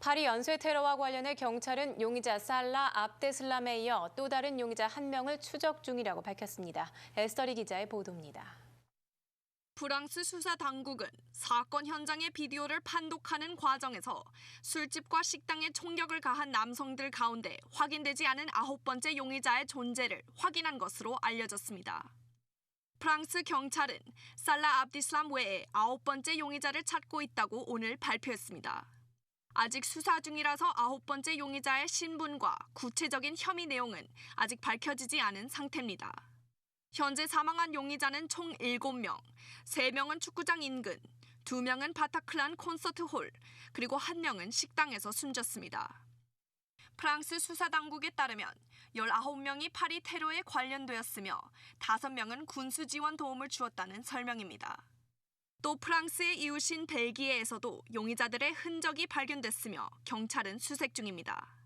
파리 연쇄 테러와 관련해 경찰은 용의자 살라 압데슬람에 이어 또 다른 용의자 한 명을 추적 중이라고 밝혔습니다. 에스터리 기자의 보도입니다. 프랑스 수사 당국은 사건 현장의 비디오를 판독하는 과정에서 술집과 식당에 총격을 가한 남성들 가운데 확인되지 않은 아홉 번째 용의자의 존재를 확인한 것으로 알려졌습니다. 프랑스 경찰은 살라 압디슬람 외에 아홉 번째 용의자를 찾고 있다고 오늘 발표했습니다. 아직 수사 중이라서 아홉 번째 용의자의 신분과 구체적인 혐의 내용은 아직 밝혀지지 않은 상태입니다. 현재 사망한 용의자는 총 7명, 3명은 축구장 인근, 2명은 바타클란 콘서트 홀, 그리고 1명은 식당에서 숨졌습니다. 프랑스 수사당국에 따르면 19명이 파리 테러에 관련되었으며 5명은 군수 지원 도움을 주었다는 설명입니다. 또 프랑스의 이웃인 벨기에에서도 용의자들의 흔적이 발견됐으며 경찰은 수색 중입니다.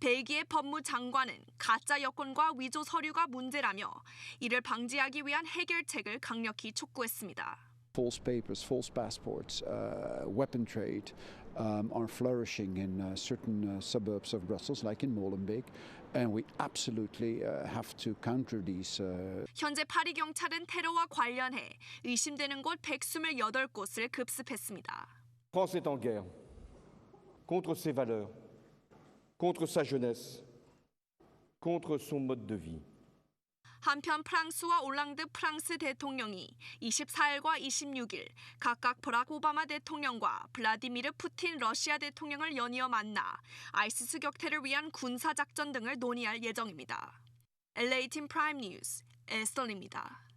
벨기에 법무장관은 가짜 여권과 위조 서류가 문제라며 이를 방지하기 위한 해결책을 강력히 촉구했습니다. false papers, false passports, uh, weapon trade um, are flourishing in uh, certain uh, suburbs of Brussels, like in Molenbeek, and we absolutely uh, have to counter these. Uh, 현재 파리 경찰은 테러와 관련해 의심되는 곳 128곳을 급습했습니다. France est en guerre contre ses valeurs, contre sa jeunesse, contre son mode de vie. 한편 프랑스와 올랑드 프랑스 대통령이 24일과 26일 각각 버락 오바마 대통령과 블라디미르 푸틴 러시아 대통령을 연이어 만나 아이시스 격퇴를 위한 군사 작전 등을 논의할 예정입니다. LA 팀 프라임 뉴스 에스턴입니다.